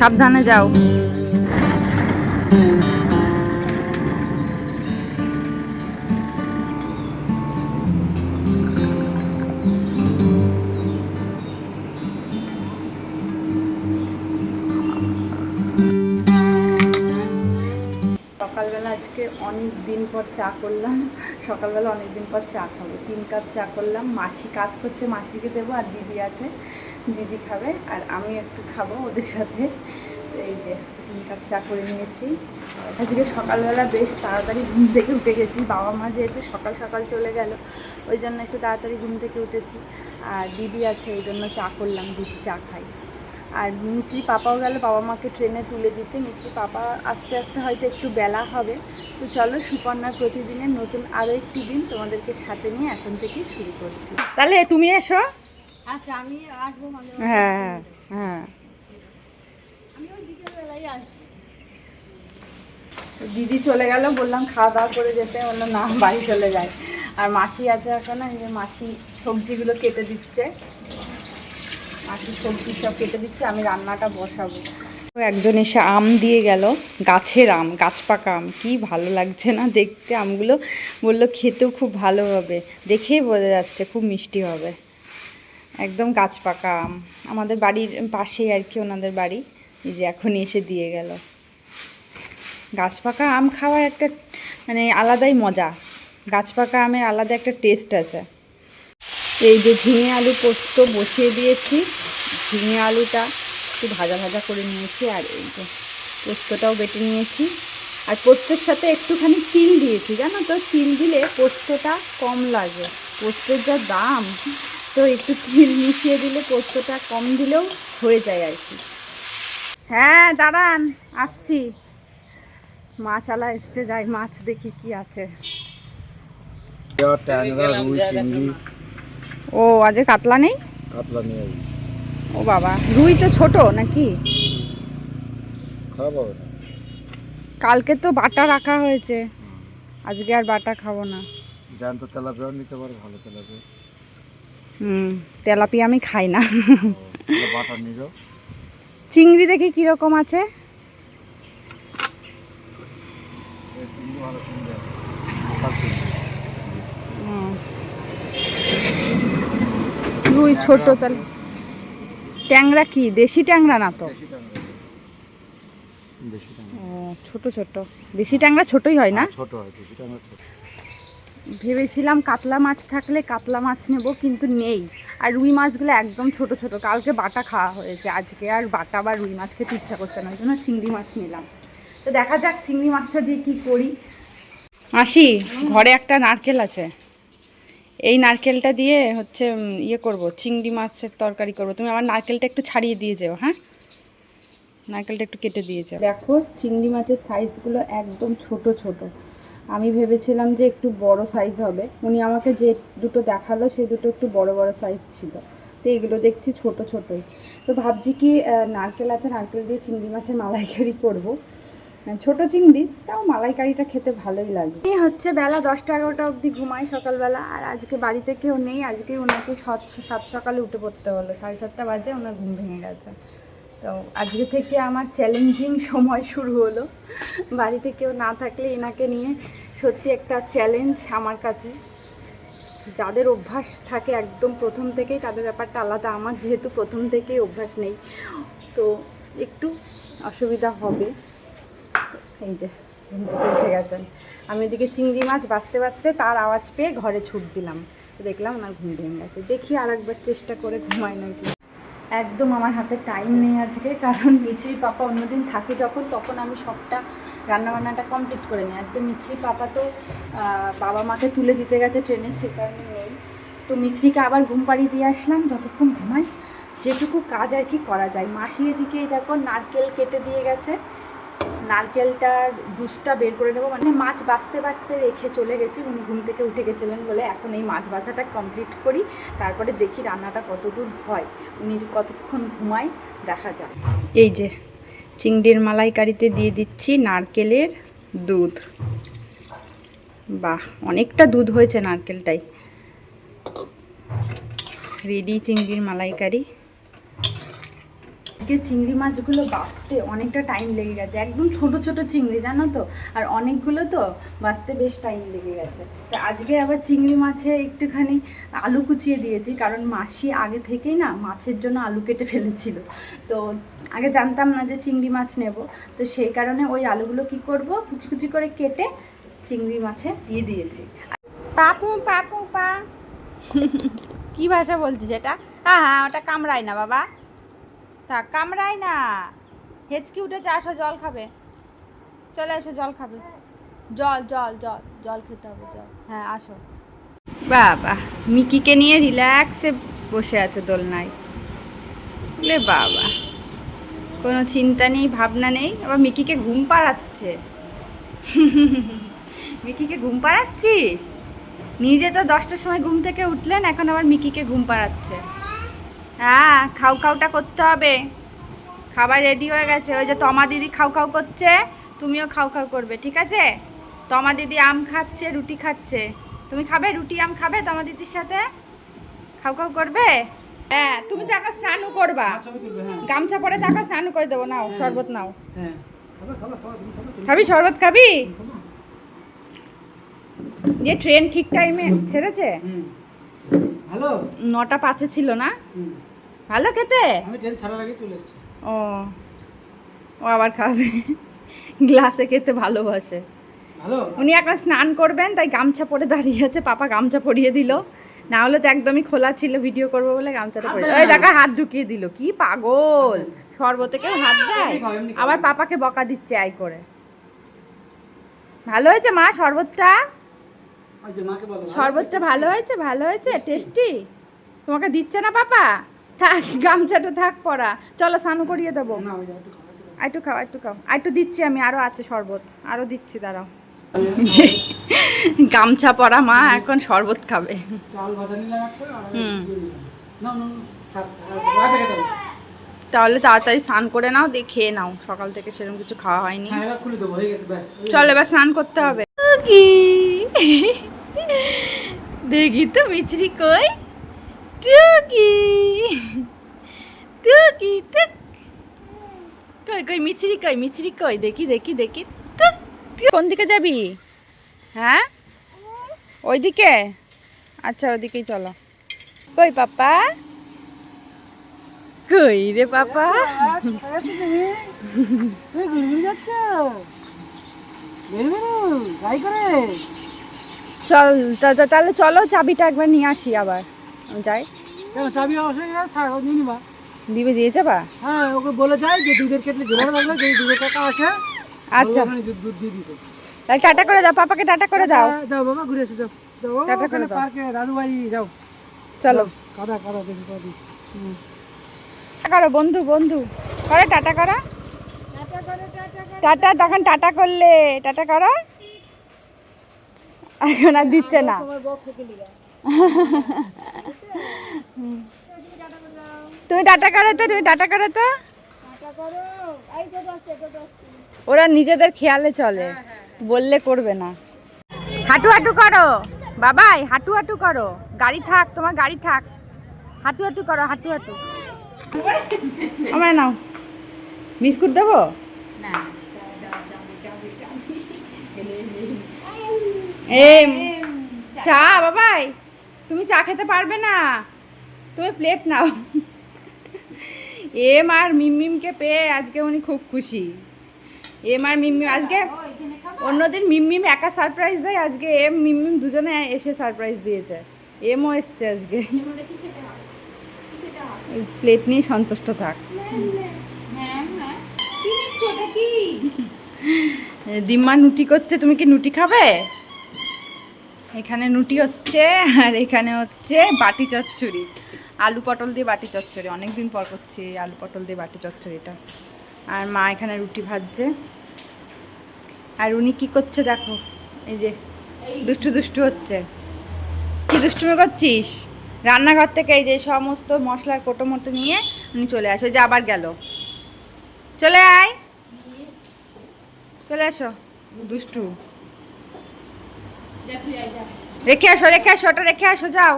সাবধানে যাও। সকালবেলা আজকে অনেক দিন পর চা করলাম। সকালবেলা অনেক দিন পর চা খাব। তিন কাপ চা করলাম। মাসি কাজ করছে, মাসিকে দেবো আর দিদি আছে। দিদি খাবে আর আমি একটু খাব ওদের সাথে। এই যে কাপ চা করে নিয়েছি। আজকে সকালবেলা বেশ তাড়াতাড়ি ঘুম থেকে উঠে গেছি। বাবা মা যেহেতু সকাল সকাল চলে গেল, ওই জন্য একটু তাড়াতাড়ি ঘুম থেকে উঠেছি। আর দিদি আছে, এই জন্য চা করলাম, দিদি চা খাই আর মিচি পাপাও গেল, বাবা মাকে ট্রেনে তুলে দিতে। মিচি পাপা আস্তে আস্তে হয়তো একটু বেলা হবে। তো চলো, সুপর্ণার প্রতিদিনের নতুন আরও একটি দিন তোমাদেরকে সাথে নিয়ে এখন থেকেই শুরু করছি। তাহলে তুমি এসো। আচ্ছা আমি আসব মাঝে হ্যাঁ হ্যাঁ হ্যাঁ। দিদি চলে গেল বললাম খাওয়া দাওয়া করে যেতে। বলল না বাড়ি চলে যায় আর মাসি আছে এখন যে মাসি সবজিগুলো কেটে দিচ্ছে। মাসি সবজি সব কেটে দিচ্ছে আমি রান্নাটা বসাবো। একজন এসে আম দিয়ে গেল গাছের আম গাছ পাকা আম। কি ভালো লাগছে না দেখতে আমগুলো। বলল খেতেও খুব ভালো হবে। দেখেই বোঝা যাচ্ছে খুব মিষ্টি হবে। একদম গাছ পাকা আম। আমাদের বাড়ির পাশেই আর কি ওনাদের বাড়ি। এই যে এখনই এসে দিয়ে গেল। গাছ পাকা আম খাওয়ার একটা মানে আলাদাই মজা। গাছ পাকা আমের আলাদা একটা টেস্ট আছে। এই যে ঝিঙে আলু পোস্ত বসিয়ে দিয়েছি। ঝিঙে আলুটা একটু ভাজা ভাজা করে নিয়েছি আর এই যে পোস্তটাও বেটে নিয়েছি। আর পোস্তের সাথে একটুখানি তিল দিয়েছি। জানো তো? তিল দিলে পোস্তটা কম লাগে। পোস্তের যা দাম তো একটু তিল মিশিয়ে দিলে পোস্তটা কম দিলেও হয়ে যায় আর কি। হ্যাঁ দাঁড়ান আসছি। মাছ আলা এসছে যাই মাছ দেখি কি আছে। ট্যাংরা রুই চিংড়ি। ও আজকে কাতলা নেই? কাতলা নেই ও বাবা রুই তো ছোট নাকি? খারাপ হবে না কালকে তো বাটা রাখা হয়েছে। আজকে আর বাটা খাব না। জ্যান্ত তেলাপিয়াও নিতে পারে ভালো তেলাপিয়া। তেলাপিয়া আমি খাই না। চিংড়ি দেখি কীরকম আছে। রুই ছোট তাহলে ট্যাংরা কি? দেশি ট্যাংরা না তো? ছোট ছোট। দেশি ট্যাংরা ছোটই হয় না? ছোট হয় দেশি ট্যাংরা ছোট। ভেবেছিলাম কাতলা মাছ থাকলে কাতলা মাছ নেব, কিন্তু নেই। আর রুই মাছগুলো একদম ছোট ছোট। কালকে বাটা খাওয়া হয়েছে আজকে, আর বাটা বা রুই মাছ খেতে ইচ্ছা করছে না, ওই জন্য চিংড়ি মাছ নিলাম। তো দেখা যাক চিংড়ি মাছটা দিয়ে কি করি। মাসি, ঘরে একটা নারকেল আছে। এই নারকেলটা দিয়ে হচ্ছে ইয়ে করব, চিংড়ি মাছের তরকারি করব। তুমি আমার নারকেলটা একটু ছাড়িয়ে দিয়ে যাও হ্যাঁ? নারকেলটা একটু কেটে দিয়ে যাও। দেখো, চিংড়ি মাছের সাইজগুলো একদম ছোট ছোট। আমি ভেবেছিলাম যে একটু বড় সাইজ হবে। উনি আমাকে যে দুটো দেখাল, সেই দুটো একটু বড় বড় সাইজ ছিল। তো এগুলো দেখছি ছোট, ছোটই। তো ভাবছি কি নারকেল আছে, নারকেল দিয়ে চিংড়ি মাছের মালাইকারি করব। ছোট চিংড়ি, তাও মালাইকারিটা খেতে ভালোই লাগে। এই হচ্ছে বেলা দশটা এগারোটা অবধি ঘুমাই সকালবেলা, আর আজকে বাড়িতে কেউ নেই। আজকে ওনাকে সাত সাত সকালে উঠে পড়তে হলো। সাড়ে সাতটা বাজে, ওনার ঘুম ভেঙে গেছে। তো আজকে থেকে আমার চ্যালেঞ্জিং সময় শুরু হলো। বাড়িতে কেউ না থাকলে এনাকে নিয়ে সত্যি একটা চ্যালেঞ্জ আমার কাছে। যাদের অভ্যাস থাকে একদম প্রথম থেকেই, তাদের ব্যাপারটা আলাদা। আমার যেহেতু প্রথম থেকেই অভ্যাস নেই, তো একটু অসুবিধা হবে। এই যে উঠে গেছেন আমি এদিকে চিংড়ি মাছ বাঁচতে বাঁচতে তার আওয়াজ পেয়ে ঘরে ছুট দিলাম। দেখলাম ওনার ঘুম ভেঙে গেছে। দেখি আর একবার চেষ্টা করে ঘুমায় নাকি। একদম আমার হাতে টাইম নেই আজকে, কারণ মিছরি পাপা অন্যদিন থাকে যখন, তখন আমি সবটা রান্নাবান্নাটা কমপ্লিট করে নিই। আজকে মিছরি পাপা তো বাবা মাকে তুলে দিতে গেছে ট্রেনে সে কারণে নেই। তো মিছরিকে আবার ঘুম পাড়িয়ে দিয়ে আসলাম, যতক্ষণ ঘুমাই, যেটুকু কাজ আর কি করা যায়। মাসি এদিকে দেখো, নারকেল কেটে দিয়ে গেছে। নারকেলটার জুসটা বের করে নেব। মানে মাছ বাঁচতে বাছতে রেখে চলে গেছি, উনি ঘুম থেকে উঠে গেছিলেন বলে এখন এই মাছ বাছাটা কমপ্লিট করি, তারপরে দেখি রান্নাটা কতদূর হয়। উনি কতক্ষণ ঘুমায়, দেখা যায় এই যে, চিংড়ির মালাইকারিতে দিয়ে দিচ্ছি নারকেলের দুধ। বাহ, অনেকটা দুধ হয়েছে নারকেলটাই। রেডি চিংড়ির মালাইকারি? আজকে চিংড়ি মাছগুলো বাঁচতে অনেকটা টাইম লেগে গেছে। একদম ছোট ছোট চিংড়ি জানো তো? আর অনেকগুলো তো বাঁচতে বেশ টাইম লেগে গেছে। তো আজকে আবার চিংড়ি মাছে একটুখানি আলু কুচিয়ে দিয়েছি কারণ মাসি আগে থেকেই না মাছের জন্য আলু কেটে ফেলেছিল। তো আগে জানতাম না যে চিংড়ি মাছ নেব। তো সেই কারণে ওই আলুগুলো কি করব? কুচি কুচি করে কেটে চিংড়ি মাছে দিয়ে দিয়েছি। পাপু পাপু পা। কি ভাষা বলছিস এটা? হ্যাঁ হ্যাঁ ওটা কামড়ায় না বাবা। থাক, কামড়ায় না। হেঁচকি উঠেছে আসো, জল খাবে। চলে এসো, জল খাবে। জল জল জল জল খেতে হবে, জল। হ্যাঁ আসো। বাবা, মিকিকে নিয়ে রিল্যাক্সে বসে আছে দোলনায়। লে বাবা, কোনো চিন্তা নেই, ভাবনা নেই, আবার মিকিকে ঘুম পাড়াচ্ছে। মিকিকে ঘুম পাড়াচ্ছিস? নিজে তো দশটার সময় ঘুম থেকে উঠলেন, এখন আবার মিকিকে ঘুম পাড়াচ্ছে। হ্যাঁ খাও খাওটা করতে হবে। খাবার রেডি হয়ে গেছে। ওই যে তমা দিদি খাও খাও করছে তুমিও খাও খাও করবে ঠিক আছে? তমা দিদি আম খাচ্ছে রুটি খাচ্ছে। তুমি খাবে? রুটি আম খাবে তমা দিদির সাথে? খাও খাও করবে? হ্যাঁ তুমি তো এখন স্নানও করবা। তুলবে হ্যাঁ। গামছা পরে তাকে স্নান করে দেবো। নাও শরবত নাও। হ্যাঁ। খাবে শরবত খাবি? যে ট্রেন ঠিক টাইমে ছেড়েছে? হ্যালো নটা পাঁচে ছিল না? ভালো খেতে? আমি ট্রেন ছাড়ার আগে চলে এসেছি। ও ও আবার খাবে। গ্লাসে খেতে ভালোবাসে। উনি এখন স্নান করবেন তাই গামছা পরে দাঁড়িয়ে আছে পাপা গামছা পরিয়ে দিল। না হলে তো একদমই খোলা ছিল ভিডিও করব বলে গামছাটা পরে ওই দেখা হাত ঢুকিয়ে দিল। কি পাগল! শরবতে কেউ হাত দেয়। আবার পাপাকে বকা দিচ্ছে আই করে। ভালো হয়েছে মা শরবতটা? শরবতটা ভালো হয়েছে? ভালো হয়েছে? টেস্টি? তোমাকে দিচ্ছে না পাপা? থাক গামছাটা থাক পড়া। চলো স্নান করিয়ে দেবো। একটু আর একটু খাও। একটু খাও আর একটু দিচ্ছি আমি আরও আছে শরবত। আরও দিচ্ছি দাঁড়াও। গামছা পরা মা এখন শরবত খাবে। হুম। তাহলে তাড়াতাড়ি স্নান করে নাও দিয়ে খেয়ে নাও। সকাল থেকে সেরকম কিছু খাওয়া হয়নি। হ্যাঁ হয়ে চল এবার স্নান করতে হবে। টুকি দেখি তো মিচড়ি কই? টুকি টুকি টুক কই কই মিচড়ি কই মিচড়ি কই দেখি দেখি দেখি টুক। কোন দিকে যাবি? হ্যাঁ? ওইদিকে? আচ্ছা ওইদিকেই চলো। কই পাপা? কই রে পাপা? চল তাহলে চলো চাবিটা একবার নিয়ে আসি আবার। যাই। চাবি অবশ্যই নিবা। দিবে দিয়ে যাবা? হ্যাঁ ওকে বলে যায় যে দুধের কেটলে জোগাড় থাকবে যদি দুধের টাকা আসে আচ্ছা। দুধ দুধ দিয়ে দিতে তাহলে টাটা করে দাও পাপাকে টাটা করে দাও। দাও বাবা ঘুরে এসে যাও। যাও টাটা করে দাও। পার্কে দাদু বাড়ি যাও। চলো। কাদা কাদা দেখি কাদি। টাটা করো বন্ধু বন্ধু। করে টাটা করো। টাটা তখন টাটা করলে। টাটা করো। এখন আর দিচ্ছে না। তুমি টাটা করো তো, তুমি টাটা করো তো। ওরা নিজেদের খেয়ালে চলে, বললে করবে না। হাঁটু হাঁটু করো, বাবাই, হাঁটু হাঁটু করো। গাড়ি থাক, তোমার গাড়ি থাক। হাঁটু হাঁটু করো, হাঁটু হাঁটু। আমার নাও। বিস্কুট দেবো? এ চা, বাবাই। তুমি চা খেতে পারবে না। তুমি প্লেট নাও। এম আর মিমমিমকে পেয়ে আজকে উনি খুব খুশি। এম আর মিমমিম আজকে অন্যদিন মিমমিম একা সারপ্রাইজ দেয় আজকে এম মিমমিম দুজনে এসে সারপ্রাইজ দিয়েছে। এমও এসছে আজকে। প্লেট নিয়ে সন্তুষ্ট থাক। দিম্মা নুটি করছে তুমি কি নুটি খাবে? এখানে নুটি হচ্ছে আর এখানে হচ্ছে বাটি চচ্চড়ি। আলু পটল দিয়ে বাটি চচ্চড়ি। অনেক দিন পর করছি আলু পটল দিয়ে বাটি চচ্চড়িটা। আর মা এখানে রুটি ভাজছে। আর উনি কি করছে দেখো, এই যে দুষ্টু দুষ্টু হচ্ছে। কি দুষ্টুমি করছিস? রান্নাঘর থেকে এই যে সমস্ত মশলার কোটো মোটো নিয়ে উনি চলে আসো। যে আবার গেল। চলে আয়। চলে আসো। দুষ্টু। রেখে আসো রেখে আসো ওটা রেখে আসো যাও।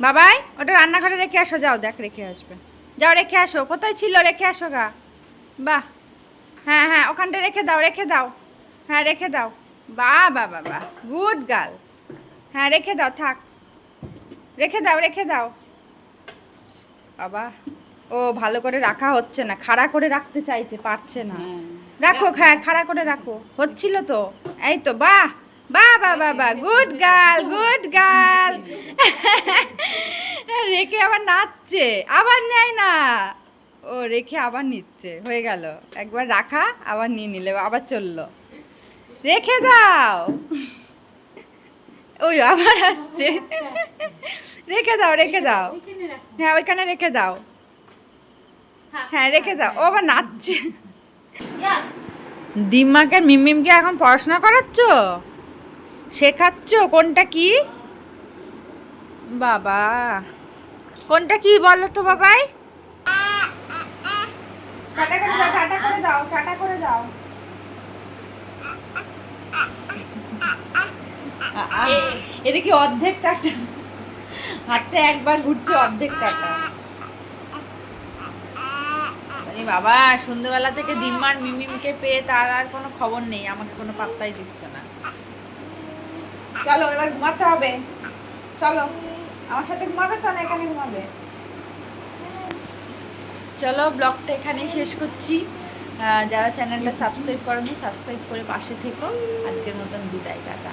বাবাই ওটা রান্নাঘরে রেখে আসো যাও দেখ রেখে আসবে। যাও রেখে আসো। কোথায় ছিল? রেখে আসো গা। বাহ। হ্যাঁ হ্যাঁ ওখানটা রেখে দাও রেখে দাও। হ্যাঁ রেখে দাও। বাহ বা বাহ বাহ গুড গার্ল। হ্যাঁ রেখে দাও থাক। রেখে দাও রেখে দাও। বাবা ও ভালো করে রাখা হচ্ছে না। খাড়া করে রাখতে চাইছে পারছে না। রাখো হ্যাঁ খাড়া করে রাখো। হচ্ছিল তো। এই তো বাহ। বাহ বাহ গুড গার্ল গুড গার্ল। রেখে আবার নাচছে আবার নেয় না। ও রেখে আবার নিচ্ছে হয়ে গেল। একবার রাখা আবার নিয়ে নিলে আবার চলল। রেখে দাও। ওই আবার আসছে। রেখে দাও রেখে দাও। হ্যাঁ ওইখানে রেখে দাও। হ্যাঁ রেখে দাও। ও আবার নাচছে। দিম্মাকে মিমিমকে এখন পড়াশোনা করাচ্ছ? শেখাচ্ছ? কোনটা কি? বাবা। কোনটা কি বলো তো বাবাই? এদিকে অর্ধেক টাটা? হাতে একবার ঘুরছে, অর্ধেক টাটা। বাবা, সন্ধ্যেবেলা থেকে দিম্মার মিমিমকে পেয়ে তার আর কোনো খবর নেই, আমাকে কোনো পাত্তাই দিচ্ছে না। চলো, এবার ঘুমাতে হবে। চলো, আমার সাথে ঘুমাবে তো না, এখানে ঘুমাবে? চলো, ব্লগটা এখানেই শেষ করছি। যারা চ্যানেলটা সাবস্ক্রাইব করেনি, সাবস্ক্রাইব করে পাশে থেকো। আজকের মতন বিদায়, টাটা।